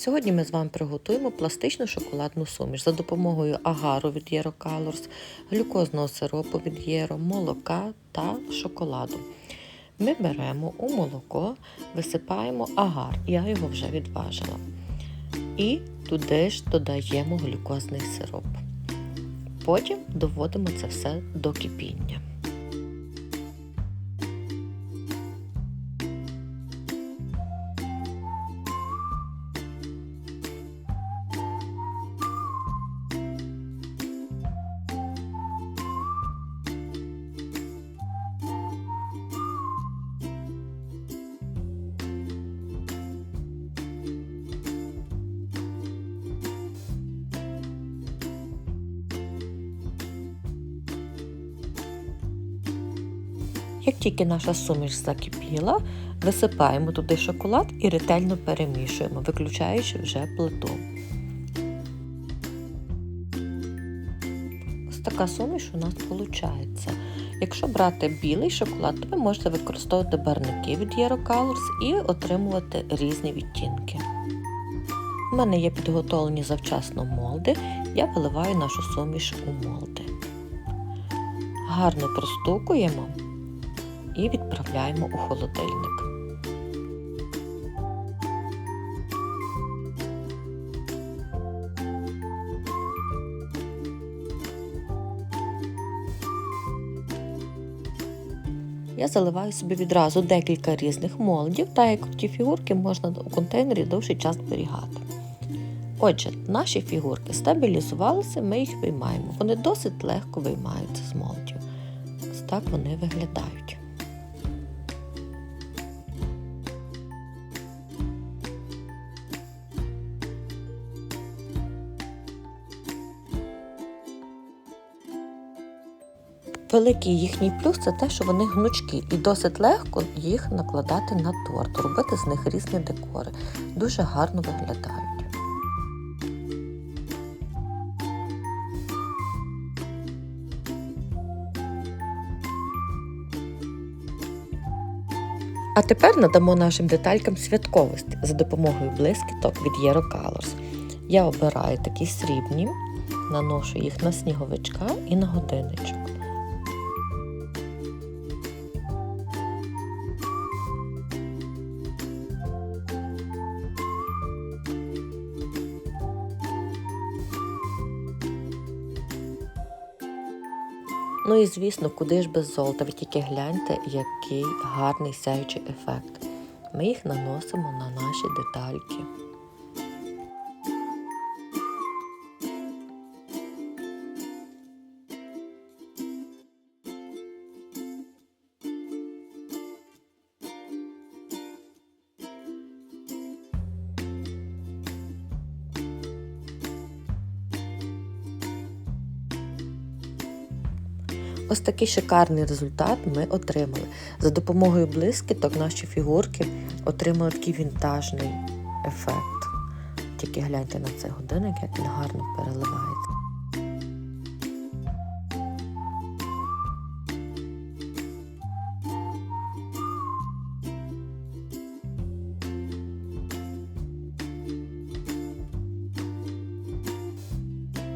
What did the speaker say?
Сьогодні ми з вами приготуємо пластичну шоколадну суміш за допомогою агару від Єро Colors, глюкозного сиропу від Єро, молока та шоколаду. Ми беремо у молоко, висипаємо агар, я його вже відважила. І туди ж додаємо глюкозний сироп. Потім доводимо це все до кипіння. Як тільки наша суміш закипіла, висипаємо туди шоколад і ретельно перемішуємо, виключаючи вже плиту. Ось така суміш у нас виходить. Якщо брати білий шоколад, то ви можете використовувати барники від Єро Colors і отримувати різні відтінки. У мене є підготовлені завчасно молди, я виливаю нашу суміш у молди. Гарно простукуємо і відправляємо у холодильник. Я заливаю собі відразу декілька різних молдів, так як ті фігурки можна у контейнері довший час зберігати. Отже, наші фігурки стабілізувалися, ми їх виймаємо. Вони досить легко виймаються з молдів. Ось так вони виглядають. Великий їхній плюс це те, що вони гнучкі і досить легко їх накладати на торт, робити з них різні декори. Дуже гарно виглядають. А тепер надамо нашим деталькам святковості за допомогою блискіток від Єро Colors. Я обираю такі срібні, наношу їх на сніговичка і на годинничок. Ну і звісно, куди ж без золота, ви тільки гляньте, який гарний сяючий ефект. Ми їх наносимо на наші детальки. Ось такий шикарний результат ми отримали. За допомогою блискіток наші фігурки отримали такий вінтажний ефект. Тільки гляньте на цей годинник, як він гарно переливається.